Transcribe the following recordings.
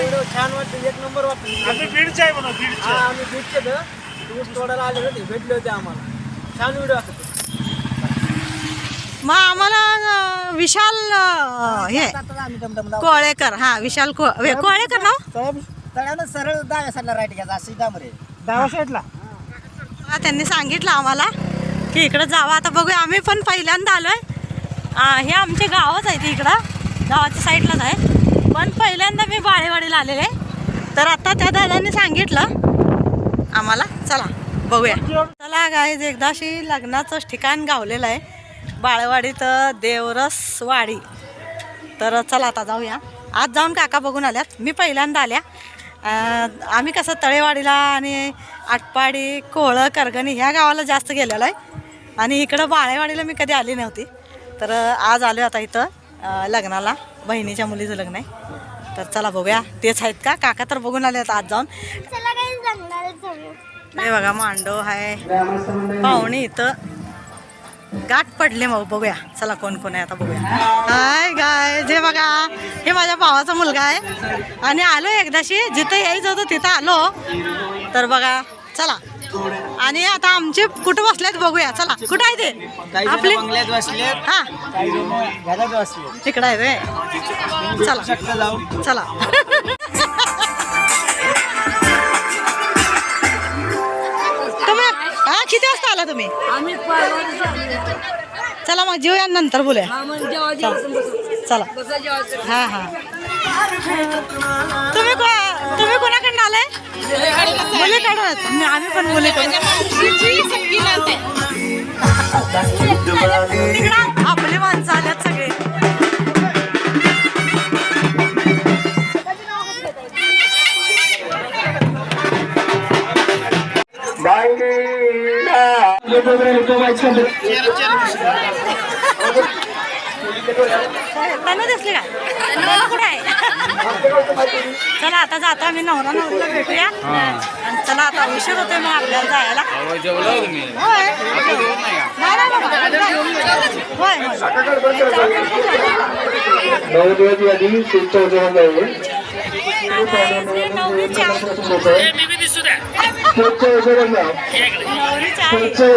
Video छान वाटते एक नंबर वाटते आम्ही बीडचे आहे म्हणा हा बीडचे आम्ही भेटचे तर ऊस तोडायला आले होते भेटले होते आम्हाला. छान व्हिडिओ असतो मग आम्हाला अं, विशाल अं, हे आम्ही दमदम कोळेकर हा विशाल को वे- कोळेकर ना हो? तळ्यानं सरळ डाव्या साईडला राईट घ्यायचा अशी डांबरे डाव्या साईडला? हा, त्यांनी सांगितलं आम्हाला की इकडं जावं. आता बघूया आम्ही पण पहिल्यांदा आलोय. आ, हे आमचे गावच आहे ते इकडं. गावाच्या साईडलाच आहे. पण पहिल्यांदा मी बाळेवाडीला आलेले. तर आता त्या दादांनी सांगितलं. आम्हाला चला बघूया. चला गाईज एकदाशी लग्नाचं ठिकाण गावलेलं आहे. बाळेवाडीत देवरसवाडी. तर चला आता जाऊया. आज जाऊन काका बघून आल्यात. मी पहिल्यांदा आल्या. आम्ही कसं तळेवाडीला आणि आटपाडी कोळं करगणी ह्या गावाला जास्त गेलेलो आहे. आणि इकडं बाळेवाडीला मी कधी आली नव्हती. तर आज आलो आता इथं. लग्नाला. बहिणीच्या मुलीचं लग्न आहे. तर चला बघूया. तेच आहेत का? काका तर बघून आले आज जाऊन. चला काही जंगलाला जाऊ हे बघा मांडव आहे पाहुणे इथं. गाठ पडले मग बघूया. चला कोण कोण आहे आता बघूया. हाय गाय जे बघा. हे माझ्या भावाचा मुलगा आहे. आणि आलो एकदाशी. जिथं यायचं होतं तिथं आलो. तर बघा चला. आणि आता आमचे कुठं बसलेत बघूया चला. कुठं आहे ते? आपले? हा. इकडं आहे रे. चला. चला. तुम्ही हा किती वाजता आला तुम्ही. चला मग जेवूया नंतर बोलूया. हा. चला. हा हा. तुम्ही को- तुम्ही कोणाकडनं आलाय? मुलीकडूनच मी- आम्ही पण मुलीकडून तिकडं आपली माणसं आल्यात सगळे. दिसली का? तनु कुठे आहे? चला आता जातो आम्ही नवरा नवरीला भेटूया. आणि चला आता उशीर होतोय मग आपल्याला जायला. होय नाही, नाही बाबा. होय होय. नवदिवस यादी तुमच्या जेवण जाईल. पुढच्या. पुढच्या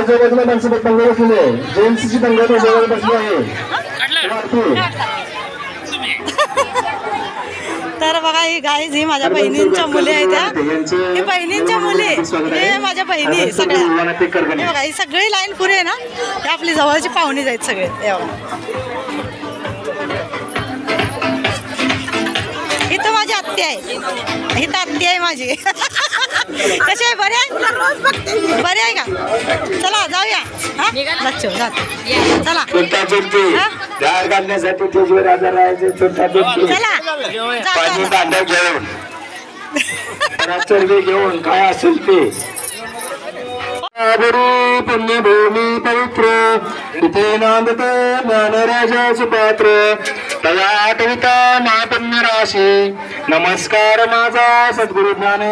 माणसं बंगाल बसलेली. आहे बंगाल जेवण बसली आहे. तर बघा ही गाईज ही माझ्या बहिणींच्या मुली आहेत त्या ही. बहिणींच्या मुली हे माझ्या बहिणी सगळ्या. हे बघा ही सगळी लाईन पुरी आहे ना हे आपली जवळची पाहुणीच आहेत सगळे. माझी आत्या आहे. इथं आत्या आहे माझी. कशी आहे? बरे आहे? बरे आहे का? चला जाऊया. हा? जातो चला छोटा हा? राहायचे छोटा पाणी. कांदा घेऊन. चरबी घेऊन काय असेल ते? पुण्यभूमी पवित्र. तिथे नांदत ज्ञानराजाचे पात्र. तया आठविता महापुण्य राशी नमस्कार माझा सद्गुरु आहे.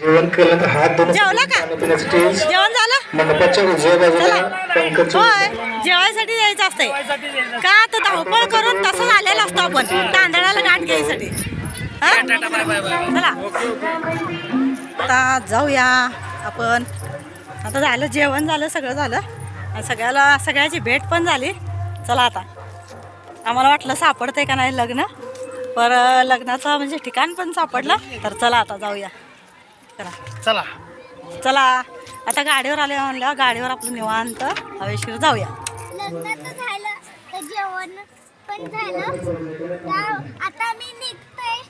जेवण केलं तर हात धुवून जेवला का? टेस्ट. जेवण झालं? मंडपाच्या उजव्या बाजूला. पंकज होय. जेवायसाठी यायचं असतंय. का तर धावपळ करून तसं झालेलं असतो आपण? तांदळाला गाठ घ्यायसाठी? चला. आता जाऊया आपण. आता झालं जेवण झालं सगळं झालं. आणि सगळ्याला सगळ्याची भेट पण झाली. चला आता. आम्हाला वाटलं सापडतंय का नाही लग्न? पर लग्नाचं म्हणजे ठिकाण पण सापडलं. तर चला आता जाऊया. चला. चला. चला. आता गाडीवर आले म्हणलं गाडीवर आपलं निवांत हवेशीर जाऊया. लग्न तर झालं तर जेवण पण झालं. आता मी निघतोय.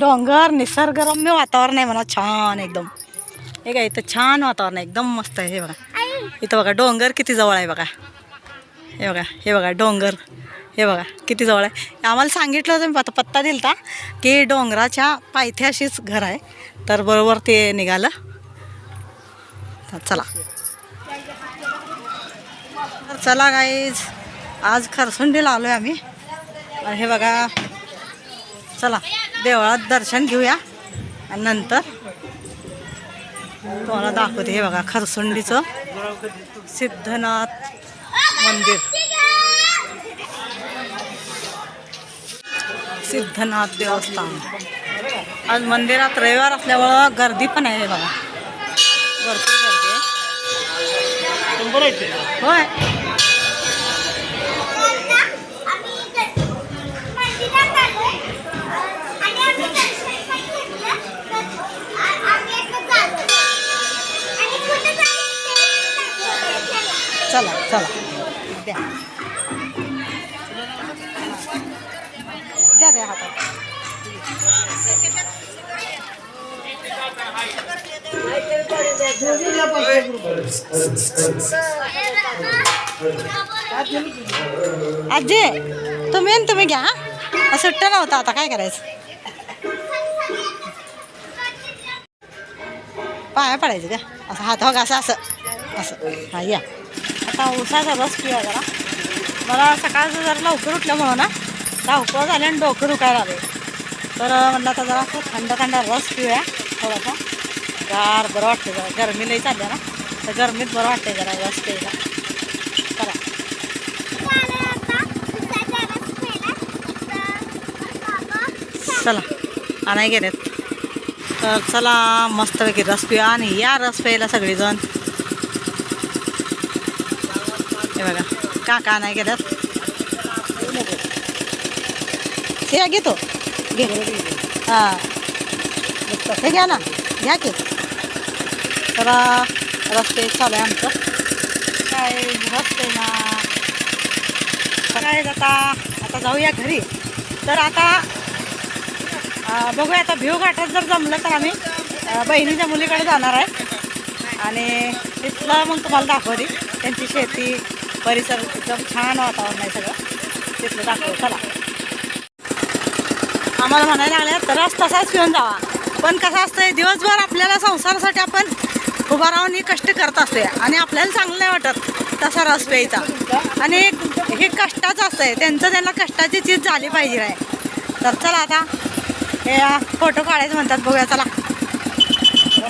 डोंगर निसर्गरम्य वातावरण आहे म्हणा छान एकदम. हे काय इथं छान वातावरण आहे एकदम मस्त आहे हे बघा. इथं बघा डोंगर किती जवळ आहे बघा. हे बघा हे बघा डोंगर. हे बघा किती जवळ आहे. आम्हाला सांगितलं होतं मी पत्ता पत्ता दिलता की डोंगराच्या पायथ्याशीच घर आहे. तर बरोबर ते निघालं. चला. तर चला गाईज आज खरसुंडीला आलो आहे आम्ही. हे बघा. चला देवळात दर्शन घेऊया. आणि नंतर तुम्हाला दाखवते हे बघा खरसुंडीचं सिद्धनाथ मंदिर. सिद्धनाथ देवस्थान. आज मंदिरात रविवार असल्यामुळं गर्दी पण आहे बघा. भरपूर गर्दी आहे. होय. द्या. द्या द्या हातात. आजी तुम्ही आणि तुम्ही घ्या हा. सुट्टा नव्हता आता काय करायचं? पाया पडायचं का असं हात हो असं असं. असं. हा या. आता उसाचा रस पिऊया जरा. मला सकाळचं जरा लवकर उठल्यामुळं ना धावपळ झाले आणि डोकं दुखायला आले तर म्हणलं आता जरा असं थंड थंड रस पिऊया थोडासा. गार बरं वाटतं जरा. गरमी लई चालल्या ना. तर गरमीत बरं वाटतं जरा रस प्यायला. चला. चला. आणाय गेलेत. तर चला मस्तपैकी रस पिऊया आणि या रस प्यायला सगळीजण. हे बघा काका नाही गेल्यात. हे घेतो घे. हां. हे घ्या ना. घ्या की. तर रस्ते चालू आहे आमचं. काय रस्ते ना. काय आता? आता जाऊया घरी. तर आता बघूया आता भिव घाटात जर जमलं तर आम्ही बहिणीच्या मुलीकडे जाणार आहे. आणि तिथलं मग तुम्हाला दाखवते. त्यांची शेती परिसर एकदम छान वातावरण आहे सगळं. तिथलं दाखव चला. आम्हाला म्हणायला लागल्या तर रस तसाच घेऊन जावा. पण कसं असतंय दिवसभर आपल्याला संसारासाठी आपण उभा राहून हे कष्ट करत असतोय. आणि आपल्याला चांगलं नाही वाटत तसा रस प्यायचा. आणि हे कष्टाचं असतंय. त्यांचं त्यांना कष्टाची चीज झाली पाहिजे आहे. तर चला आता हे फोटो काढायचं म्हणतात बघूया चला.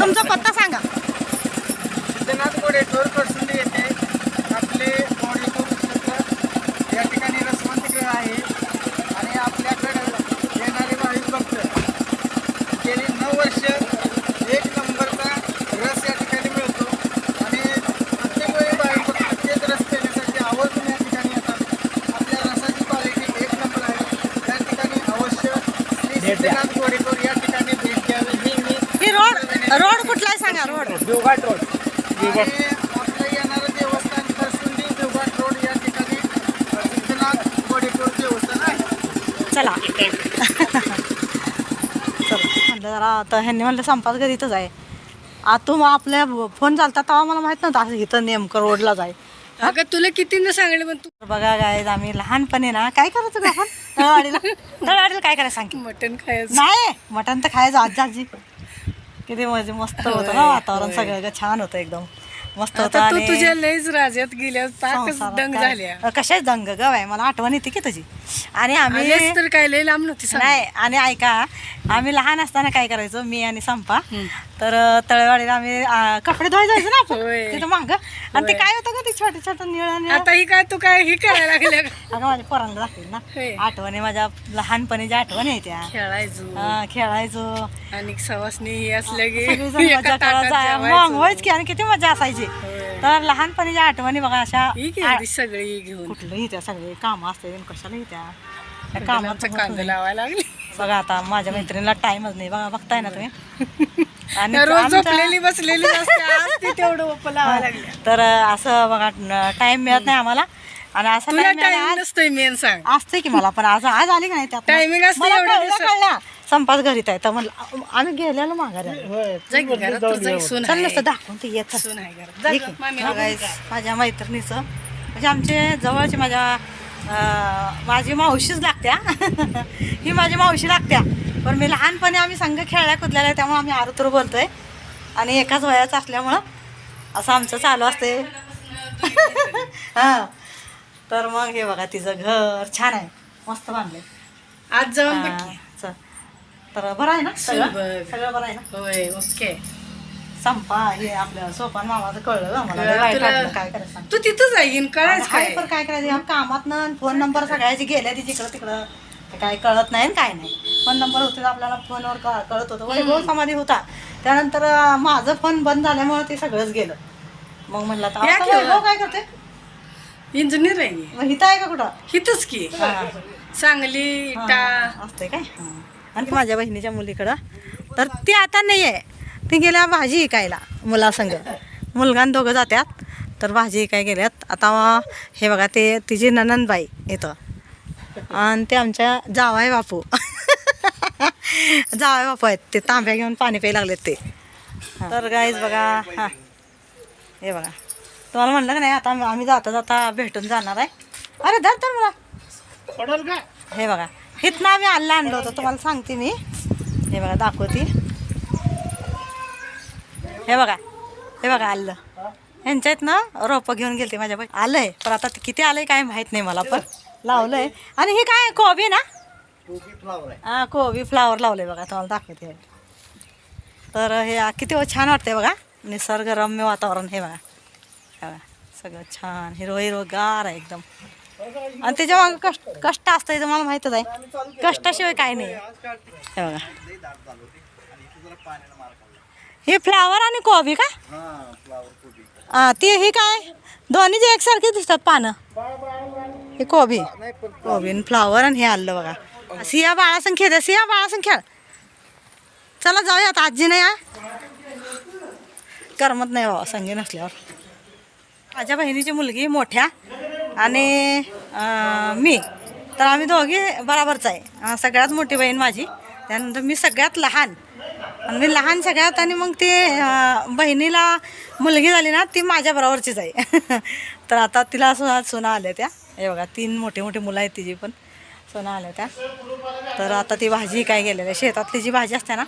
तुमचा पत्ता सांगा सिद्धनाथ गोडे टोर करसुंडी येथे आपले कोणीपूर क्षेत्र या ठिकाणी रसवंतगृह आहे आणि आपल्याकडे येणारे भाविक भक्त गेली नऊ वर्ष एक नंबरचा रस या ठिकाणी मिळतो आणि प्रत्येक वेळी भाविक भक्त तेच रस पिण्यासाठी आवर्जून या ठिकाणी येतात आपल्या रसाची क्वालिटी एक नंबर आहे त्या ठिकाणी अवश्य श्री सिद्धनाथ गोडेकर या ठिकाणी भेट द्यावी ही मी ही रोड रोड कुठला आहे सांगा रोड देवघाट रोड आणि आपलं येणारं देवस्थान खरसुंडी देवघाट रोड या ठिकाणी सिद्धनाथ गोडेश्वर देवस्थान आहे चला. चला म्हणलं जरा आता ह्यांनी म्हणलं संपास घरी इथंच आहे. आता मग आपल्या फोन चालता तेव्हा मला माहीत नव्हतं असं इथं नेमकं रोडला जाय. अगं तुला कितींदा सांगले पण तू? बघा काय आम्ही लहानपणी ना काय करायचं गं आपण? दळवाडीला काय करायचं सांग. मटण खायचं. नाही मटण तर खायचं आजी आजी. किती मजे मस्त होतं ना वातावरण सगळं छान होतं एकदम. मस्त होतं आता तू आणि तुझ्या लयच राज्यात गेल्या संसारात दंग काय- झाल्या कशाच दंग ग मला आठवण येते की तुझी. आणि आम्ही आलेच तर काय लय लांब नव्हती सांग. नाही आणि ऐका आम्ही लहान असताना काय करायचो मी आणि संपा. तर अं, तळेवाडीला आम्ही अं, कपडे धुवायला जायचो ना आपण होय. तिथं माग. आणि ते काय होतं का ते छोटे छोटे निळ निळ? आता ही काय तू काय ही करायला लागल्या का? अगं माझ्या पोरांना दाखवेल ना. आठवणी माझ्या लहानपणीच्या आठवणी आहेत त्या. खेळायचो. हा, खेळायचो. आणि सवासनी ही असल्या की सगळीजण एका मजा ताटात जाय मग जेवायचो. होयच की आणि किती मजा असायची. तर लहानपणीच्या आठवणी बघा अशा सगळी घेऊन. कुठलंही त्या सगळे कामं असते कशालाही त्या? त्या कामाचा कांदा लावायला लागली. बघा आता माझ्या मैत्रिणीला टाइमच नाही. बघा बघताय ना तुम्ही? आणि रोज आमच्या- झोपलेली बसलेली असते आज ती तेवढं ओपं लावायला लागल्या. तर असं बघा टाइम मिळत नाही आम्हाला. आणि असं तुला टाइम टाइम नसतोय मेन सांग. असते की मला पण आज आज आली का नाही त्यात? Timing असतं मला एवढ्या कळलं दिवसात. कळलं. संपास घरीत आहे तर म्हणलं आम्ही गेलेलो माघारी दाखवून ते येत माझ्या मैत्रिणीचं म्हणजे आमचे जवळचे माझ्या माझी मावशीच लागत्या. ही माझी मावशी लागत्या. पण मी लहानपणी आम्ही संघ खेळल्या कुदलेला आहे त्यामुळे आम्ही आरुतूर बोलतोय. आणि एकाच वयाचं असल्यामुळं असं आमचं चालू असते. हां. तर मग हे बघा तिचं घर छान आहे. मस्त बांधलंय. आज जाऊन. तर बरं आहे ना सगळं? बरं आहे ना? होय ओके. संपा हे आपलं सोपान मामाचं कळलं आम्हाला काय करायचं सांग. तू तिथंच आहे कळायच हाय काय पण काय करायचं? ह्या कामातनं फोन नंबर सगळ्याची गेल्या ती जिकडं तिकडं. ते काय कळत नाही आणि काय नाही. फोन नंबर होते तर आपल्याला फोनवर क- कळत होतं. वैभव समाधी होता. त्यानंतर अं, माझं फोन बंद झाल्यामुळे ते सगळंच गेलं. मग म्हणलं आता या आता की वैभव काय करते इंजिनियर आहे मग इथं आहे का कुठं? हिथंच की. हा. सांगली इटा. हा, असते काय? हा. आणि माझ्या बहिणीच्या मुलीकडं. तर ती आता नाही आहे ती गेल्या भाजी इकायला मुलासंग. मुलगा दोघं जात्यात. तर भाजी इकाय गेल्यात. आता हे बघा ते तिची ननंदबाई येतं आणि ते आमच्या जावाय बापू. जावाय बापू आहेत. ते तांब्या घेऊन पाणी प्यायला लागलेत ते. तर गाईज बघा हां. हे बघा. तुम्हाला म्हणलं का नाही आता आम्ही जाता जाता भेटून जाणार आहे. अरे धर तर मला. हे बघा. इथनं आम्ही आल्ला आणलं होतं तुम्हाला सांगते मी. हे बघा दाखवते. हे बघा हे बघा आलं ह्यांच्या इथनं रोपं घेऊन गेलते माझ्या बाई आलंय पण आता ते किती आलंय काय माहीत नाही मला पण लावलंय. आणि हे काय कोबी ना? हा कोबी फ्लावर लावलंय बघा तुम्हाला दाखवते. हे. तर हे किती छान वाटतंय बघा. निसर्गरम्य वातावरण हे बघा. हे बघा सगळं छान हिरो हिरो गार आहे एकदम. आणि त्याच्या मागं कष्ट कष्ट असतं हे तुम्हाला माहीतच आहे. कष्टाशिवाय काय नाही. हे बघा. हे फ्लावर आणि कोबी का? हा ते हे काय? दोन्ही जे एकसारखे दिसतात पानं. हे कोबी. कोबी आणि फ्लावर आणि हे आलं बघा. सिया बाळासंग खेळ सिया बाळासंग खेळ चला जाऊया आता आजी नाही हा करमत नाही बाबा संगी नसल्यावर. माझ्या बहिणीची मुलगी मोठ्या. आणि मी. तर आम्ही दोघी बराबरच आहे. सगळ्यात मोठी बहीण माझी. त्यानंतर मी सगळ्यात लहान. आणि मी लहान सगळ्यात आणि मग ती बहिणीला मुलगी झाली ना ती माझ्याबरोबरचीच आहे. तर आता तिला सुना सुना आल्या त्या. हे बघा तीन मोठे मोठे मुलं आहेत तिची पण. सुना आल्या त्या. तर आता ती भाजी काय गेलेली आहे. शेतातली जी भाजी असते ना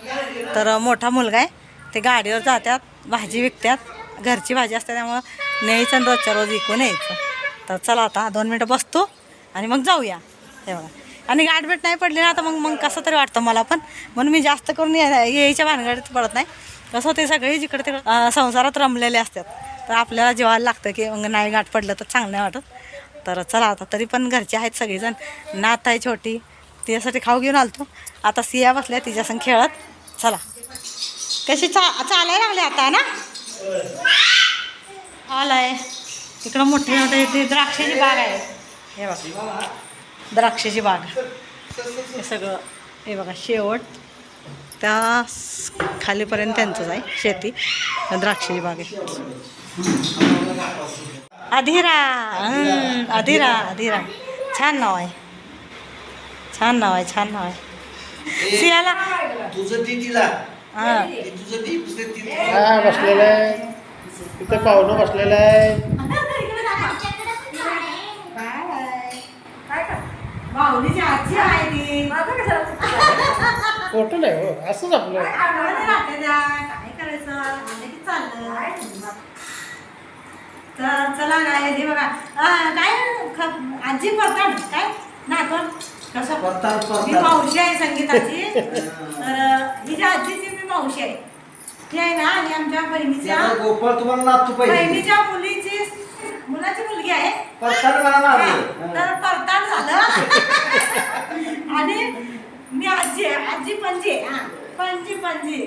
तर मोठा मुलगा आहे. ते गाडीवर जातात भाजी विकतात. घरची भाजी असते त्यामुळं न्यायचं आणि रोजच्या रोज विकून यायचं. तर चला आता दोन मिनटं बसतो आणि मग जाऊया. तेव्हा आणि गाठभेट नाही पडली ना तर मग मग कसं तरी वाटतं मला पण. म्हणून मी जास्त करून यायच्या भानगडीत पडत नाही. कसं ते सगळे जिकडे तिकडे संसारात रमलेले असतात. तर आपल्याला जेवायला लागतं की मग नाही गाठ पडलं तर चांगलं नाही वाटत. तर चला आता तरी पण घरचे आहेत सगळेजण. नात आहे छोटी. तिच्यासाठी खाऊ घेऊन आलतो. आता सिया बसल्या तिच्या संग खेळत. चला. कशी चा चालायला लागले आता ना? आलाय. इकडं मोठे मोठे ते द्राक्षाची बाग आहे. हे बघा. द्राक्षाची बाग. हे सगळं हे बघा शेवट. त्या खालीपर्यंत त्यांचंच आहे शेती. द्राक्षाची बाग आहे. अधिरा हं, अधिरा अधिरा. छान नाव आहे. छान नाव आहे छान नाव आहे. सियाला. तुझं ती तिला. हां. तुझं ती दुसरं ती हा बसलेलं आहे. तिथं पाहुणं बसलेलं आहे. माऊलीची आजी आहे ती. फोटो नाही हो असंच आपलं. आठवणी राहते त्या? काय करायचं? की चाललं तर चला काय हे बघा. आ, काय ख- आजी परताड काय? नातवं कसं? परताड, परताड. मी मावशी आहे संगीताची. तर हिच्या आजीची मी मावशी आहे. ती आहे ना आणि आमच्या बहिणीच्या त्याला गोपाळ तुम्हाला नातू पाहिजे. बहिणीच्या मुलीची मुलाची मुलगी आहे. मला हा, तर परताड झालं. आणि मी आजी आहे. आजी पणजी आहे. हा, पणजी पणजी.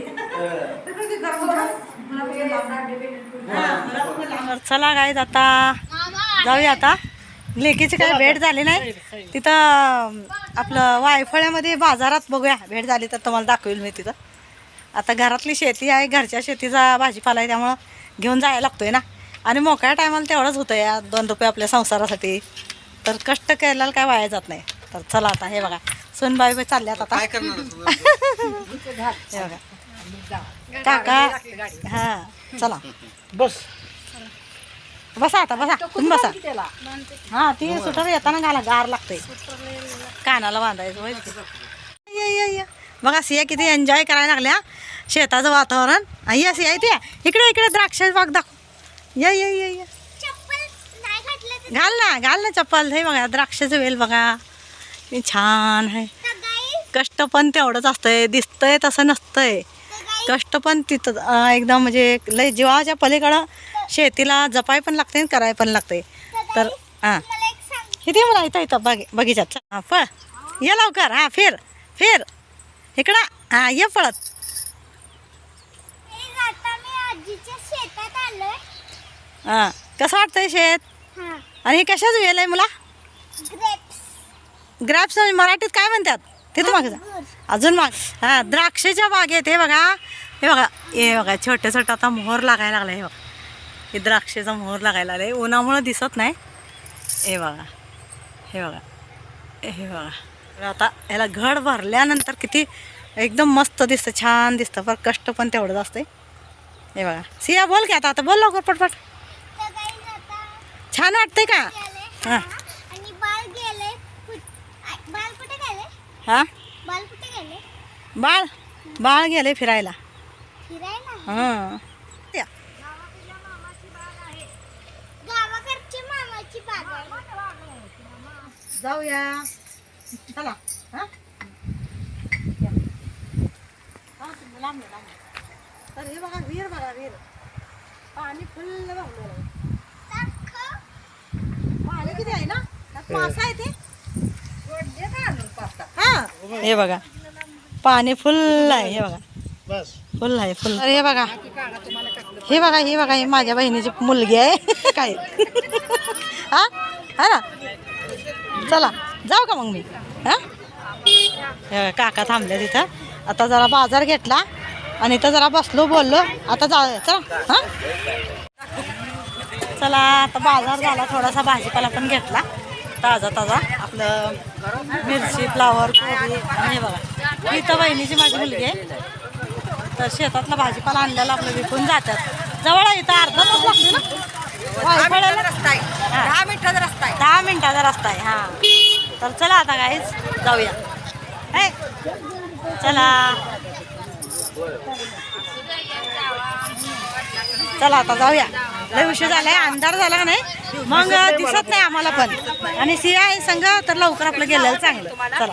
चला काय आता जाऊया आता. लेकीची काय भेट झाली नाही. तिथं आपलं वायफळ्यामध्ये बाजारात बघूया. भेट झाली तर तुम्हाला दाखवेल मी तिथं. आता घरातली शेती आहे. घरच्या शेतीचा भाजीपाला आहे. त्यामुळं घेऊन जायला लागतोय ना. आणि मोकळ्या टायमाला तेवढंच होतं या दोन रुपये आपल्या संसारासाठी. तर कष्ट केलेलं काय वाया जात नाही. तर चला आता हे बघा. सोनबाई बाई चालल्यात आता. काय करणार हे बघा. काका हा चला. बस. बसा आता बसा. तुम्ही बसा. हा ती सुटर येताना घाला गार लागते कानाला बांधायचं. ये. बघा सिया किती एन्जॉय करायला लागल्या. शेताचं वातावरण. आई अशी आहे ते इकडे इकडे द्राक्ष बाग दाखव. ये ये ये ये. घाल ना घाल ना चप्पल. हे बघा द्राक्षाचं वेल बघा. किती छान आहे. कष्ट पण तेवढंच असतंय. दिसतंय तसं नसतंय. कष्ट पण तिथं एकदम म्हणजे लय जीवाच्या पलीकडं शेतीला जपाय पण लागते आणि कराय पण लागते तर हां. मला किती मला इथं इथं बगी बगीचात हां पळ. ये लवकर. हां फिर फिर. इकडं. हां ये पळत हे आता मी आजीच्या शेतात आलोय हां. कसं वाटतंय शेत? हा. आणि हे कशाच वेल आहे मुला? ग्रेप्स ग्रॅप्स मराठीत काय म्हणतात? ते तर मागे जा. अजून. माग. हां द्राक्षाच्या बागेत हे बघा. हे बघा हे बघा छोटे छोटे आता मोहर लागायला लागला हे बघा. हे द्राक्षेचा मोहर लागायला लागला. उन्हामुळं दिसत नाही. हे बघा. हे बघा. हे बघा. आता याला घड भरल्यानंतर किती एकदम मस्त दिसतं छान दिसतं. पण कष्ट पण तेवढंच असते हे बघा. सिया बोल की आता. आता बोल लवकर पटपट. छान वाटतंय का? हां. बाळ बाळ गेले? हां? बाळ कुठे गेले? बाळ? बाळ गेले फिरायला. हां. जाऊया. चला. तर हे बघा विहीर बघा विहीर. पाणी फुल्ल भरलेलं आहे. सारखं पाणी किती आहे ना त्यात मासा आहे ते हा. हे बघा. पाणी फुल्ल आहे हे बघा. फुल आहे फुल. अरे हे बघा. हे बघा हे बघा ही माझ्या बहिणीची मुलगी आहे. काय? हा? हा ना? चला जाऊ का मग मी? हा? हे बघा, काका थांबले तिथं. आता जरा बाजार घेतला आणि इथं जरा बसलो बोललो. आता जाऊया चला. हा? चला आता बाजार झाला थोडासा भाजीपाला पण घेतला. ताजा ताजा. आपलं मिरची फ्लावर कोबी आणि हे बघा. इथं बहिणीची माझी मुलगी आहे. तर शेतातला भाजीपाला आणलेला आपलं विकून जातात. जवळ आहे इथं अर्धा तास लागते ना. दहा मिनिटाचा रस्ता आहे. दहा मिनिटाचा रस्ता आहे हा. तर चला आता काहीच जाऊया. हे? चला. चला आता जाऊया. लय उशीर झालाय अंधार झाला का नाही? मग दिसत नाही आम्हाला पण. आणि सिया आहे संघ तर लवकर आपलं गेलेलं चांगलं. चला.